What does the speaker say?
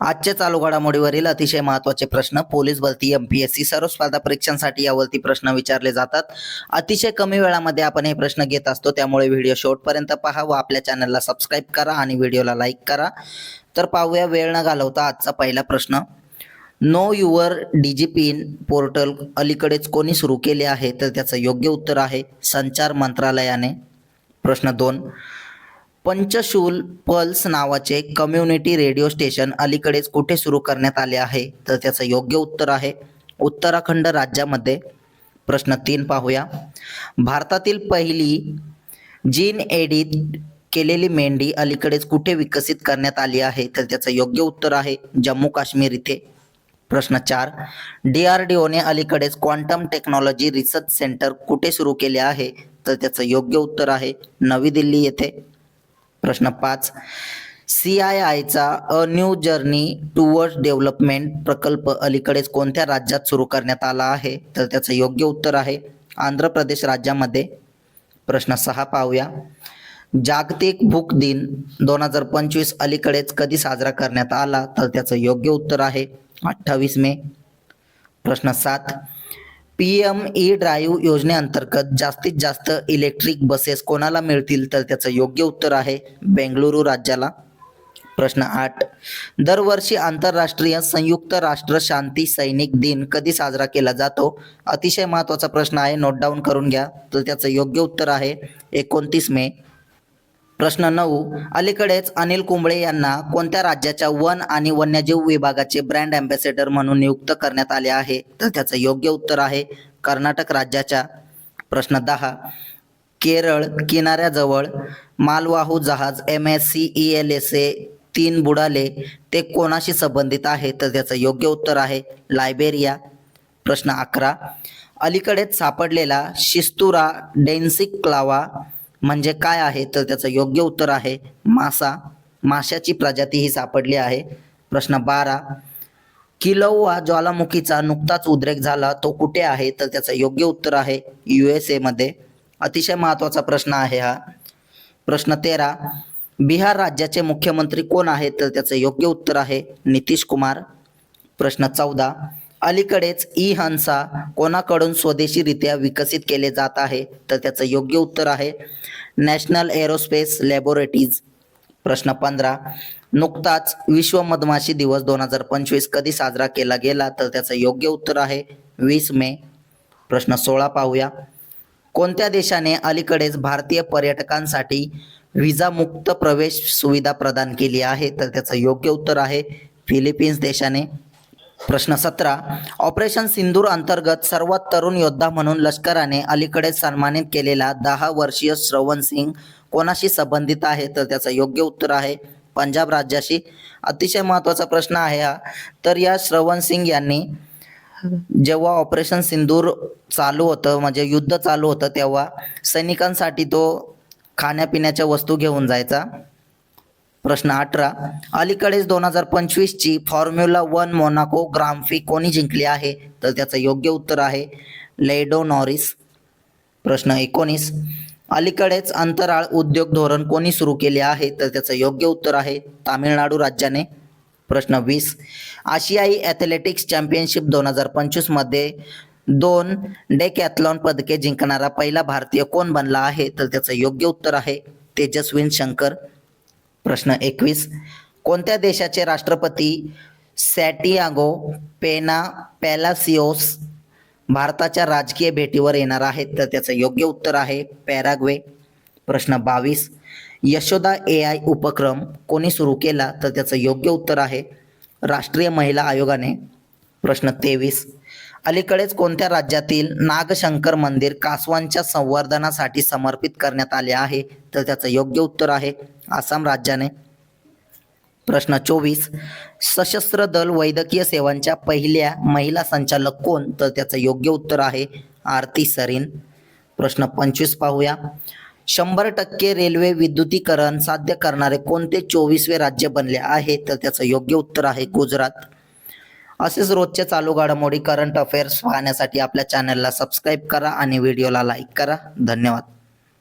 आजच्या चालू घडामोडीवरील अतिशय महत्त्वाचे प्रश्न पोलीस भरती एम पी एस सी सर्व स्पर्धा परीक्षांसाठी यावरती प्रश्न विचारले जातात. अतिशय कमी वेळामध्ये आपण हे प्रश्न घेत असतो त्यामुळे व्हिडिओ शेवटपर्यंत पहा व आपल्या चॅनलला सबस्क्राईब करा आणि व्हिडिओला लाईक करा. तर पाहूया वेळ न घालवता आजचा पहिला प्रश्न. Know your D pin portal अलीकडेच कोणी सुरू केले आहे? तर त्याचं योग्य उत्तर आहे संचार मंत्रालयाने. प्रश्न दोन. पंचशूल पल्स नावाचे कम्युनिटी रेडिओ स्टेशन अलीकडेच कुठे सुरू करण्यात आले आहे? तर त्याचं योग्य उत्तर आहे उत्तराखंड राज्यामध्ये. प्रश्न तीन पाहूया. भारतातील पहिली जीन एडिट केलेली मेंढी अलीकडेच कुठे विकसित करण्यात आली आहे? तर त्याचं योग्य उत्तर आहे जम्मू काश्मीर इथे. प्रश्न चार. डी आर डी ओने अलीकडेच क्वांटम टेक्नॉलॉजी रिसर्च सेंटर कुठे सुरू केले आहे? तर त्याचं योग्य उत्तर आहे नवी दिल्ली येथे. प्रश्न पाच. सी आय आयचा a new journey toward development प्रकल्प अलीकडेच कोणत्या राज्यात सुरू करण्यात आला आहे? तर त्याचं योग्य उत्तर आहे आंध्र प्रदेश राज्यामध्ये. प्रश्न सहा पाहूया. जागतिक भूक दिन दोन हजार पंचवीस अलीकडेच कधी साजरा करण्यात आला? तर त्याचं योग्य उत्तर आहे अठ्ठावीस मे. प्रश्न सात. पी एम ई ड्राईव्ह योजनेअंतर्गत जास्तीत जास्त इलेक्ट्रिक बसेस कोणाला मिळतील तर त्याचं योग्य उत्तर आहे बेंगळुरू राज्याला. प्रश्न आठ. दरवर्षी आंतरराष्ट्रीय संयुक्त राष्ट्र शांती सैनिक दिन कधी साजरा केला जातो? अतिशय महत्त्वाचा प्रश्न आहे. नोट डाऊन करून घ्या. तर त्याचं योग्य उत्तर आहे एकोणतीस मे. प्रश्न नऊ. अलीकडेच अनिल कुंबळे यांना कोणत्या राज्याच्या वन आणि वन्यजीव विभागाचे ब्रँड अँबॅसेडर म्हणून नियुक्त करण्यात आले आहे? तर त्याचं योग्य उत्तर आहे कर्नाटक राज्याच्या प्रश्न दहा. केरळ किनाऱ्याजवळ मालवाहू जहाज M S C E L S A तीन बुडाले ते कोणाशी संबंधित आहे? तर त्याचं योग्य उत्तर आहे लायबेरिया. प्रश्न अकरा. अलीकडेच सापडलेला शिस्तुरा डेन्सिक क्लावा म्हणजे काय आहे? तर त्याचं योग्य उत्तर आहे मासा. माशाची प्रजाती ही सापडली आहे. प्रश्न बारा. किलौवा ज्वालामुखीचा नुकताच उद्रेक झाला. तो कुठे आहे? तर त्याचं योग्य उत्तर आहे यू एस एमध्ये अतिशय महत्त्वाचा प्रश्न आहे हा. प्रश्न तेरा. बिहार राज्याचे मुख्यमंत्री कोण आहेत? तर त्याचं योग्य उत्तर आहे नितीश कुमार. प्रश्न चौदा. अलीकडेच ई हंसा कोणाकडून स्वदेशीरित्या विकसित केले जात आहे? तर त्याचं योग्य उत्तर आहे नॅशनल एरोस्पेस लॅबोरेटरीज. प्रश्न पंधरा नुकताच विश्व मधमाशी दिवस दोन हजार पंचवीस कधी साजरा केला गेला? तर त्याचं योग्य उत्तर आहे वीस मे. प्रश्न सोळा पाहूया. कोणत्या देशाने अलीकडेच भारतीय पर्यटकांसाठी विजामुक्त प्रवेश सुविधा प्रदान केली आहे? तर त्याचं योग्य उत्तर आहे फिलिपिन्स देशाने. प्रश्न सतरा. ऑपरेशन सिंदूर अंतर्गत सर्वात तरुण योद्धा म्हणून लष्कराने अलीकडेच सन्मानित केलेला दहा वर्षीय श्रवण सिंग कोणाशी संबंधित आहे? तर त्याचं योग्य उत्तर आहे पंजाब राज्याशी. अतिशय महत्त्वाचा प्रश्न आहे हा. तर या श्रवण सिंग यांनी जेव्हा ऑपरेशन सिंदूर चालू होतं म्हणजे युद्ध चालू होतं तेव्हा सैनिकांसाठी तो खाण्यापिण्याच्या वस्तू घेऊन जायचा. प्रश्न अठरा. अलीकडेच दोन हजार पंचवीसची फॉर्म्युला वन मोनाको ग्रामफी कोणी जिंकली आहे? तर त्याचं योग्य उत्तर आहे लेडो नॉरिस. प्रश्न एकोणीस. अलीकडेच अंतराळ उद्योग धोरण कोणी सुरू केले आहे? तर त्याचं योग्य उत्तर आहे तामिळनाडू राज्याने. प्रश्न वीस. आशियाई ॲथलेटिक्स चॅम्पियनशिप दोन हजार पंचवीसमध्ये दोन डेकॅथलॉन पदके जिंकणारा पहिला भारतीय कोण बनला आहे? तर त्याचं योग्य उत्तर आहे तेजस्विन शंकर. प्रश्न एकवीस. कोणत्या देशाचे राष्ट्रपती सॅटियागो पेना पॅलासिओस भारताच्या राजकीय भेटीवर येणार आहेत? तर त्याचं योग्य उत्तर आहे पॅराग्वे. प्रश्न बावीस. यशोदा ए आय उपक्रम कोणी सुरू केला? तर त्याचं योग्य उत्तर आहे राष्ट्रीय महिला आयोगाने. प्रश्न तेवीस. अलीकडेच कोणत्या राज्यातील नागशंकर मंदिर कासवांच्या संवर्धनासाठी समर्पित करण्यात आले आहे? तर त्याचं योग्य उत्तर आहे आसाम राज्याने. प्रश्न चोवीस. सशस्त्र दल वैद्यकीय सेवांच्या पहिल्या महिला संचालक कोण? तर त्याचं योग्य उत्तर आहे आरती सरीन. प्रश्न पंचवीस पाहूया. शंभर टक्के रेल्वे विद्युतीकरण साध्य करणारे कोणते चोवीसवे राज्य बनले आहे? तर त्याचं योग्य उत्तर आहे गुजरात. असेच रोजचे चालू घडामोडी करंट अफेअर्स पाहण्यासाठी आपल्या चॅनलला सबस्क्राईब करा आणि व्हिडिओला लाईक करा. धन्यवाद.